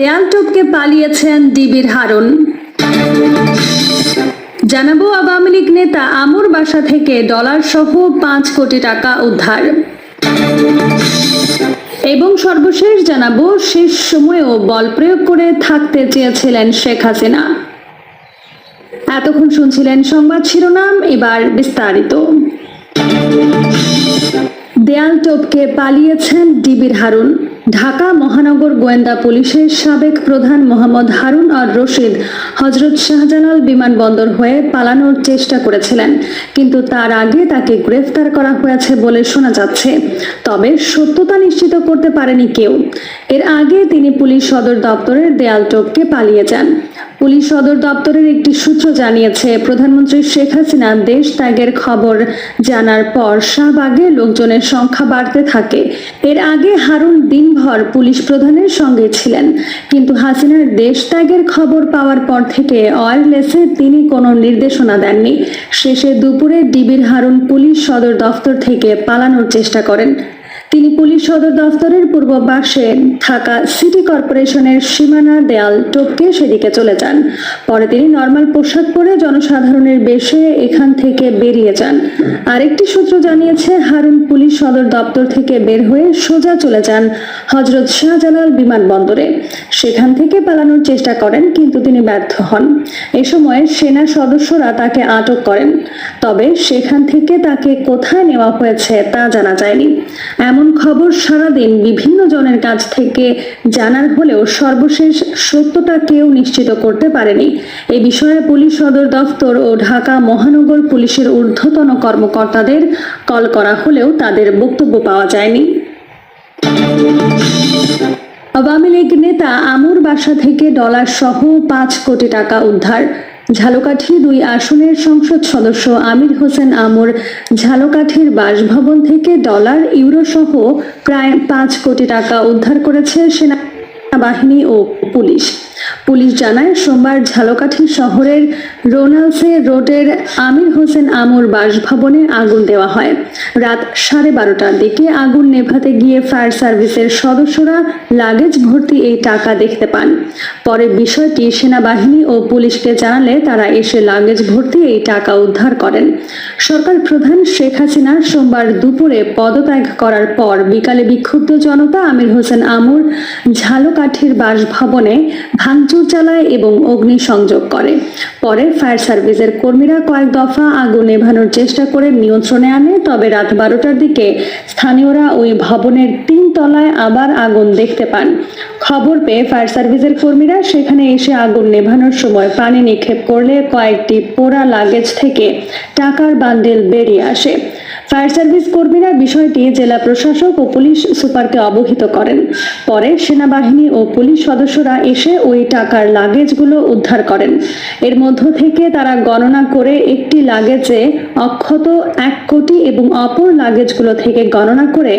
দেয়াল টপকে পালিয়েছেন ডিবির হারুন। জানাব আওয়ামী লীগ নেতা আমুর বাসা থেকে ডলার সহ পাঁচ কোটি টাকা উদ্ধার। এবং সর্বশেষ জানাব, শেষ সময়েও বল প্রয়োগ করে থাকতে চেয়েছিলেন শেখ হাসিনা। এতক্ষণ শুনছিলেন সংবাদ শিরোনাম, এবার বিস্তারিত। দেয়াল টপকে পালিয়েছেন ডিবির হারুন। ঢাকা মহানগর গোয়েন্দা পুলিশের সাবেক প্রধান মোহাম্মদ হারুন আর রশিদ হজরত শাহজালাল বিমানবন্দর হয়ে পালানোর চেষ্টা করেছিলেন। কিন্তু তার আগে তাকে গ্রেফতার করা হয়েছে বলে শোনা যাচ্ছে। তবে সত্যতা নিশ্চিত করতে পারেনি কেউ। এর আগে তিনি পুলিশ সদর দপ্তরের দেয়াল টপকে পালিয়ে যান। পুলিশ সদর দপ্তরের একটি সূত্র জানিয়েছে, প্রধানমন্ত্রী শেখ হাসিনা দেশ ত্যাগের খবর জানার পর শাহবাগে লোকজনের সংখ্যা বাড়তে থাকে। এর আগে হারুন দিনভর পুলিশ প্রধানের সঙ্গে ছিলেন, কিন্তু হাসিনার দেশ ত্যাগের খবর পাওয়ার পর থেকে ওয়্যারলেসে তিনি কোনো নির্দেশনা দেননি। শেষে দুপুরে ডিবির হারুন পুলিশ সদর দফতর থেকে পালানোর চেষ্টা করেন। তিনি পুলিশ সদর দফতরের পূর্ব পাশে থাকা সিটি কর্পোরেশনের সীমানা দেয়াল টপকে সেদিকে চলে যান। পরে তিনি নর্মাল পোশাক পরে জনসাধারণের বেশে এখান থেকে বেরিয়ে যান। আরেকটি সূত্র জানিয়েছে, হারুন পুলিশ সদর দপ্তর থেকে বের হয়ে সোজা চলে যান হজরত শাহজালাল বিমানবন্দরে। সেখান থেকে পালানোর চেষ্টা করেন, কিন্তু তিনি ব্যর্থ হন। এ সময় সেনা সদস্যরা তাকে আটক করেন। তবে সেখান থেকে তাকে কোথায় নেওয়া হয়েছে তা জানা যায়নি। এমন খবর সারাদিন বিভিন্ন জনের কাছ থেকে জানার হলেও সর্বশেষ সত্যতা কেউ নিশ্চিত করতে পারেনি। এ বিষয়ে পুলিশ সদর দফতর ও ঢাকা মহানগর পুলিশের ঊর্ধ্বতন কর্মকর্তাদের কল করা হলেও তাদের বক্তব্য পাওয়া যায়নি। আওয়ামী লীগ নেতা আমুর বাসা থেকে ডলার সহ পাঁচ কোটি টাকা উদ্ধার। ঝালকাঠি দুই আসনের সংসদ সদস্য আমির হোসেন আমর ঝালকাঠির বাসভবন থেকে ডলার ইউরো সহ প্রায় পাঁচ কোটি টাকা উদ্ধার করেছে সেনাবাহিনী ও পুলিশ। পুলিশ জানায়, সোমবার ঝালকাঠি শহরের রোনালসে রোডের আমির হোসেন আমর বাসভবনে আগুন দেওয়া হয়। রাত সাড়ে বারোটার দিকে আগুন নেভাতে গিয়ে ফায়ার সার্ভিসের সদস্যরা লাগেজ ভর্তি এই টাকা দেখতে পান। পরে বিষয়টি সেনাবাহিনী ও পুলিশকে জানালে তারা এসে লাগেজ ভর্তি এই টাকা উদ্ধার করেন। সরকার প্রধান শেখ হাসিনা সোমবার দুপুরে পদত্যাগ করার পর বিকালে বিক্ষুব্ধ জনতা আমির হোসেন আমর ঝালকাঠির বাসভবনে ভাঙচুর চালায় এবং অগ্নিসংযোগ করে। পরে ফায়ার সার্ভিসের কর্মীরা কয়েক দফা আগুন নেভানোর চেষ্টা করে নিয়ন্ত্রণে আনে, তবে রাত বারোটার দিকে স্থানীয়রা ওই ভবনের তিন তলায় আবার আগুন দেখতে পান। খবর পেয়ে ফায়ার সার্ভিসের কর্মীরা সেখানে এসে আগুন নেভানোর সময় পানি নিক্ষেপ করলে কয়েকটি পোড়া লাগেজ থেকে টাকার বান্ডেল বেরিয়ে আসে। ফায়ার সার্ভিস কর্মীরা বিষয়টি জেলা প্রশাসক ও পুলিশ সুপারকে অবহিত করেন। পরে সেনাবাহিনী ও পুলিশ সদস্যরা এসে ওই টাকার লাগেজগুলো উদ্ধার করেন। এর মধ্য থেকে তারা গণনা করে একটি লাগেজে অক্ষত এক কোটি এবং অপর লাগেজগুলো থেকে গণনা করে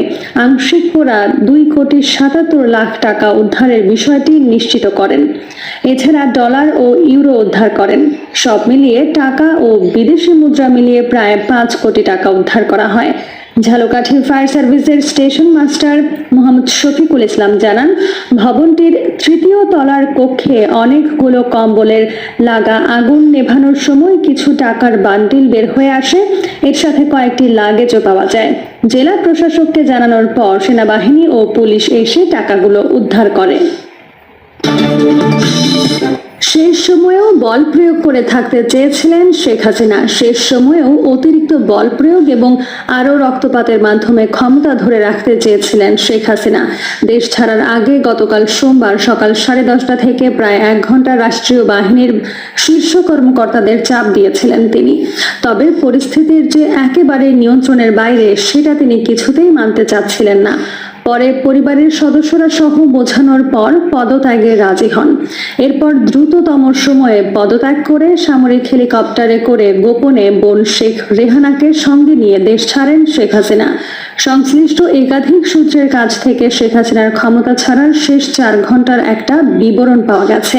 আংশিক পোড়া দুই কোটি সাতাত্তর লাখ টাকা উদ্ধারের বিষয়টি নিশ্চিত করেন। এছাড়া ডলার ও ইউরো উদ্ধার করেন। সব মিলিয়ে টাকা ও বিদেশি মুদ্রা মিলিয়ে প্রায় পাঁচ কোটি টাকা উদ্ধার করা হয়। ঝালকাঠি ফায়ার সার্ভিসের স্টেশন মাস্টার মোহাম্মদ শফিকুল ইসলাম জানান, ভবনটির তৃতীয় তলার কক্ষে অনেকগুলো কম্বলের লাগা আগুন নেভানোর সময় কিছু টাকার বান্ডিল বের হয়ে আসে। এর সাথে কয়েকটি লাগেজও পাওয়া যায়। জেলা প্রশাসককে জানানোর পর সেনাবাহিনী ও পুলিশ এসে টাকাগুলো উদ্ধার করে। শেষ সময়েও বল প্রয়োগ করে থাকতে চেয়েছিলেন শেখ হাসিনা। শেষ সময়েও অতিরিক্ত বল প্রয়োগ এবং আরও রক্তপাতের মাধ্যমে ক্ষমতা ধরে রাখতে চেয়েছিলেন শেখ হাসিনা। দেশ ছাড়ার আগে গতকাল সোমবার সকাল সাড়ে দশটা থেকে প্রায় এক ঘণ্টা রাষ্ট্রীয় বাহিনীর শীর্ষ কর্মকর্তাদের চাপ দিয়েছিলেন তিনি। তবে পরিস্থিতির যে একেবারে নিয়ন্ত্রণের বাইরে, সেটা তিনি কিছুতেই মানতে চাচ্ছিলেন না। পরে পরিবারের সদস্যরা সহ বোঝানোর পর পদত্যাগে রাজি হন। এরপর দ্রুততম সময়ে পদত্যাগ করে সামরিক হেলিকপ্টারে করে গোপনে বোন শেখ রেহানাকে সঙ্গে নিয়ে দেশ ছাড়েন শেখ হাসিনা। সংশ্লিষ্ট একাধিক সূত্রের কাছ থেকে শেখ হাসিনার ক্ষমতা ছাড়ার শেষ চার ঘণ্টার একটা বিবরণ পাওয়া গেছে।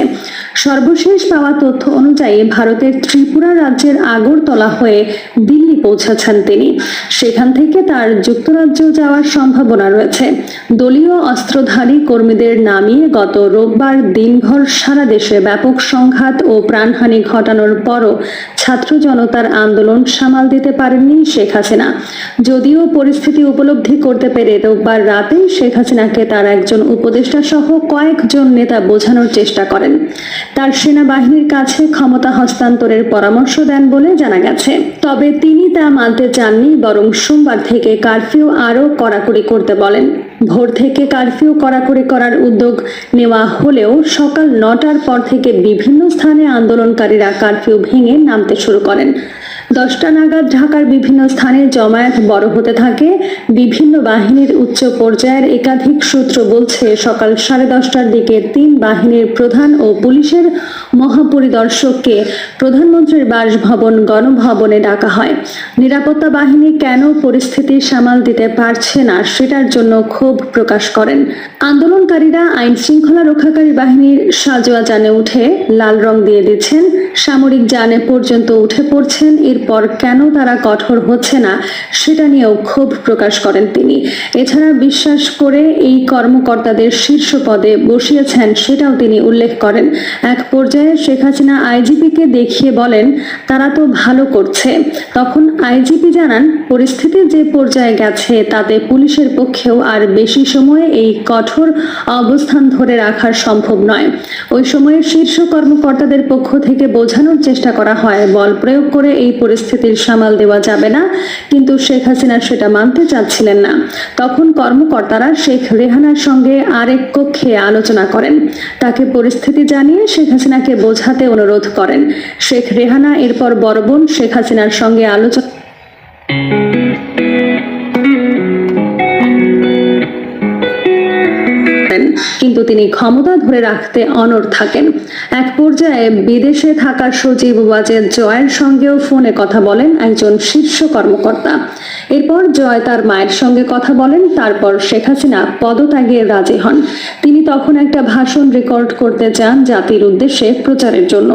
সর্বশেষ পাওয়া তথ্য অনুযায়ী ভারতের ত্রিপুরা রাজ্যের আগরতলা হয়ে দিল্লি পৌঁছাচ্ছেন তিনি। সেখান থেকে তার যুক্তরাজ্য যাওয়ার সম্ভাবনা রয়েছে। দলীয় অস্ত্রধারী কর্মীদের নামিয়ে গত রোববার দিনভর সারা দেশে ব্যাপক সংঘাত ও প্রাণহানি ঘটানোর পরও ছাত্র জনতার আন্দোলন সামাল দিতে পারেননি শেখ হাসিনা। যদিও পরিস্থিতি উপলব্ধি করতে পেরে রোববার রাতেই শেখ হাসিনাকে তার একজন উপদেষ্টা সহ কয়েকজন নেতা বোঝানোর চেষ্টা করেন। তার সেনাবাহিনীর কাছে ক্ষমতা হস্তান্তরের পরামর্শ দেন বলে জানা গেছে। তবে তিনি তা মানতে চাননি, বরং সোমবার থেকে কারফিউ আরও কড়াকড়ি করতে বলেন। ভোর থেকে কারফিউ কড়াকড়ি করার উদ্যোগ নেওয়া হলেও সকাল নটার পর থেকে বিভিন্ন স্থানে আন্দোলনকারীরা কারফিউ ভেঙে নামতে শুরু করেন। দশটা নাগাদ ঢাকার বিভিন্ন স্থানে জমায়েত বড় হতে থাকে। বিভিন্ন বাহিনীর উচ্চ পর্যায়ের একাধিক সূত্র বলছে, সকাল সাড়ে দশটার দিকে তিন বাহিনীর প্রধান ও পুলিশের মহাপরিদর্শককে প্রধানমন্ত্রীর বাসভবন, গণভবনে ডাকা হয়। নিরাপত্তা বাহিনী কেন পরিস্থিতি সামাল দিতে পারছে না, সেটার জন্য ক্ষোভ প্রকাশ করেন। আন্দোলনকারীরা আইন শৃঙ্খলা রক্ষাকারী বাহিনীর সাজোয়া জানে উঠে লাল রং দিয়ে দিচ্ছেন। সামরিক যানে পর্যন্ত উঠে পড়ছেন, এরপর কেন তারা কঠোর হচ্ছে না, সেটা নিয়েও ক্ষোভ প্রকাশ করেন তিনি। এছাড়া বিশ্বাস করে এই কর্মকর্তাদের শীর্ষ পদে বসিয়েছেন সেটাও তিনি উল্লেখ করেন। এক পর্যায়ে শেখ হাসিনা আইজিপিকে দেখিয়ে বলেন, তারা তো ভালো করছে। তখন আইজিপি জানান, পরিস্থিতি যে পর্যায়ে গেছে, তাতে পুলিশের পক্ষেও আর বেশি সময় এই কঠোর অবস্থান ধরে রাখা সম্ভব নয়। ওই সময়ে শীর্ষ কর্মকর্তাদের পক্ষ থেকে বোঝানোর চেষ্টা করা হয়। বল প্রয়োগ করে এই পরিস্থিতির সামাল দেওয়া যাবে না। কিন্তু শেখ হাসিনা সেটা মানতে চাচ্ছিলেন না। তখন কর্মকর্তারা শেখ রেহানার সঙ্গে আরেক কক্ষে আলোচনা করেন। তাকে পরিস্থিতি জানিয়ে শেখ হাসিনাকে বোঝাতে অনুরোধ করেন। শেখ রেহানা, এরপর বরবন বোন শেখ হাসিনার সঙ্গে আলোচনা তিনি ক্ষমতা ধরে রাখতে অনড় থাকেন। এক পর্যায়ে বিদেশে থাকা সচিব ওয়াজেদ জয়ের সঙ্গেও ফোনে কথা বলেন একজন শীর্ষ কর্মকর্তা। এরপর জয় তার মায়ের সঙ্গে কথা বলেন, তারপর শেখ হাসিনা পদত্যাগে রাজি হন। তিনি তখন একটা ভাষণ রেকর্ড করতে চান জাতির উদ্দেশ্যে প্রচারের জন্য।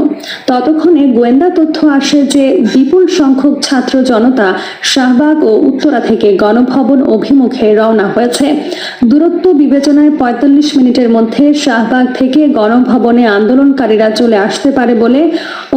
ততক্ষণে গোয়েন্দা তথ্য আসে যে বিপুল সংখ্যক ছাত্র জনতা শাহবাগ ও উত্তরা থেকে গণভবন অভিমুখে রওনা হয়েছে। দূরত্ব বিবেচনায় পঁয়তাল্লিশ মিনিটের মধ্যে শাহবাগ থেকে গণভবনে আন্দোলনকারীরা চলে আসতে পারে বলে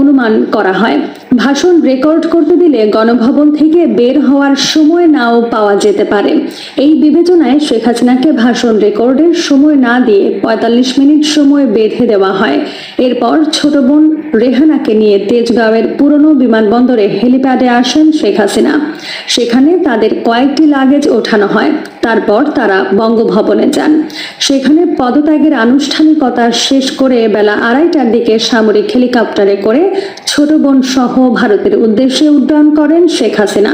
অনুমান করা হয়। ভাষণ রেকর্ড করতে দিলে গণভবন থেকে বের হওয়ার সময় নাও পাওয়া যেতে পারে। এই বিবেচনায় শেখ হাসিনাকে ভাষণ রেকর্ডের সময় না দিয়ে পঁয়তাল্লিশ মিনিট সময় বেঁধে দেওয়া হয়। এরপর ছোট বোন রেহানাকে নিয়ে তেজগাঁওয়ের পুরনো বিমানবন্দরে হেলিপ্যাডে আসেন শেখ হাসিনা। সেখানে তাদের কয়েকটি লাগেজ ওঠানো হয়। তারপর তারা বঙ্গভবনে যান। সেখানে পদত্যাগের আনুষ্ঠানিকতা শেষ করে বেলা আড়াইটার দিকে সামরিক হেলিকপ্টারে করে ছোট বোন সহ ভারতের উদ্দেশ্যে উড্ডয়ন করেন শেখ হাসিনা।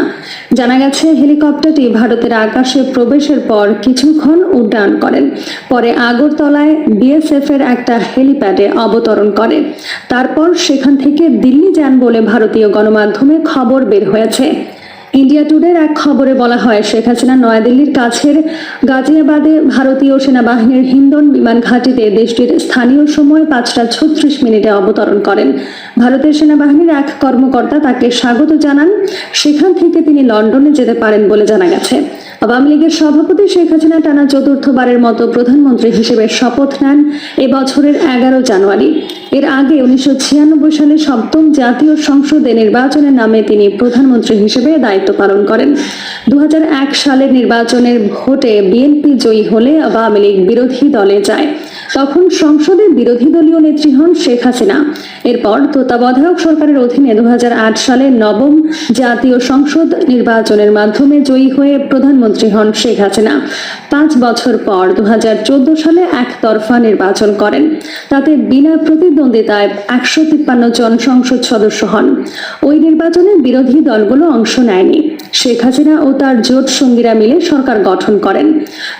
জানা গেছে, হেলিকপ্টারটি ভারতের আকাশে প্রবেশের পর কিছুক্ষণ উড্ডয়ন করেন। পরে আগরতলায় বিএসএফ এর একটা হেলিপ্যাডে অবতরণ করেন তারপর সেখান থেকে দিল্লি যান বলে ভারতীয় গণমাধ্যমে খবর বের হয়েছে। ইন্ডিয়া টুডের এক খবরে বলা হয়, শেখ হাসিনা নয়াদিল্লির কাছের গাজিয়াবাদে ভারতীয় সেনাবাহিনীর হিন্দন বিমান ঘাঁটিতে দেশটির স্থানীয় সময় পাঁচটা ছত্রিশ মিনিটে অবতরণ করেন। ভারতের সেনাবাহিনীর এক কর্মকর্তা তাকে স্বাগত জানান, সেখান থেকে তিনি লন্ডনে যেতে পারেন বলে জানা গেছে। আওয়ামী লীগের সভাপতি শেখ হাসিনা টানা চতুর্থবারের মতো প্রধানমন্ত্রী হিসেবে শপথ নেন এ বছরের এগারো জানুয়ারি। এর আগে উনিশশো ছিয়ানব্বই সালে সপ্তম জাতীয় সংসদে নির্বাচনের নামে তিনি প্রধানমন্ত্রী হিসেবে দায়িত্ব পালন করেন। দু হাজার এক সালের নির্বাচনের ভোটে বিএনপি জয়ী হলে আওয়ামী লীগ বিরোধী দলে যায়। তখন সংসদে বিরোধী দলীয় নেত্রী হন শেখ হাসিনা। এরপর তত্ত্বাবধায়ক সরকারের অধীনে দু সালে নবম জাতীয় সংসদ নির্বাচনের মাধ্যমে জয়ী হয়ে প্রধানমন্ত্রী হন শেখ হাসিনা। পাঁচ বছর পর দু সালে একতরফা নির্বাচন করেন। তাতে বিনা প্রতিদ্বন্দ্বিতায় একশো তিপ্পান্ন জন সংসদ সদস্য হন। ওই নির্বাচনে বিরোধী দলগুলো অংশ নেয়নি। শেখ হাসিনা ও তার জোট সঙ্গীরা মিলে সরকার গঠন করেন।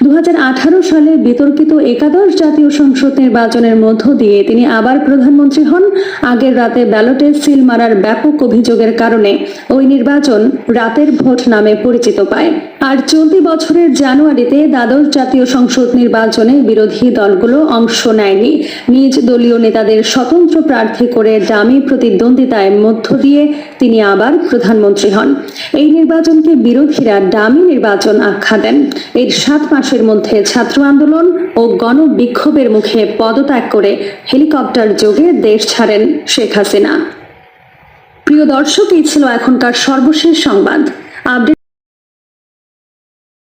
দু হাজার আঠারো সালে বিতর্কিত একাদশ জাতীয় সংসদ নির্বাচনের মধ্য দিয়ে তিনি আবার প্রধানমন্ত্রী হন। আগের রাতে ব্যালটে সিল মারার ব্যাপক অভিযোগের কারণে ওই নির্বাচন রাতের ভোট নামে পরিচিত পায়। আর চলতি বছরের জানুয়ারিতে দ্বাদশ জাতীয় সংসদ নির্বাচনে বিরোধী দলগুলো অংশ নেয়নি। নিজ দলীয় নেতাদের স্বতন্ত্র প্রার্থী করে ডামি প্রতিদ্বন্দ্বিতায় মধ্য দিয়ে তিনি আবার প্রধানমন্ত্রী হন। এই নির্বাচনকে বিরোধীরা ডামি নির্বাচন আখ্যা দেন। এর সাত মাসের মধ্যে ছাত্র আন্দোলন ও গণবিক্ষোভের মুখে পদত্যাগ করে হেলিকপ্টার যোগে দেশ ছাড়েন শেখ হাসিনা। প্রিয় দর্শক, এই ছিল এখনকার সর্বশেষ সংবাদ। আপডেট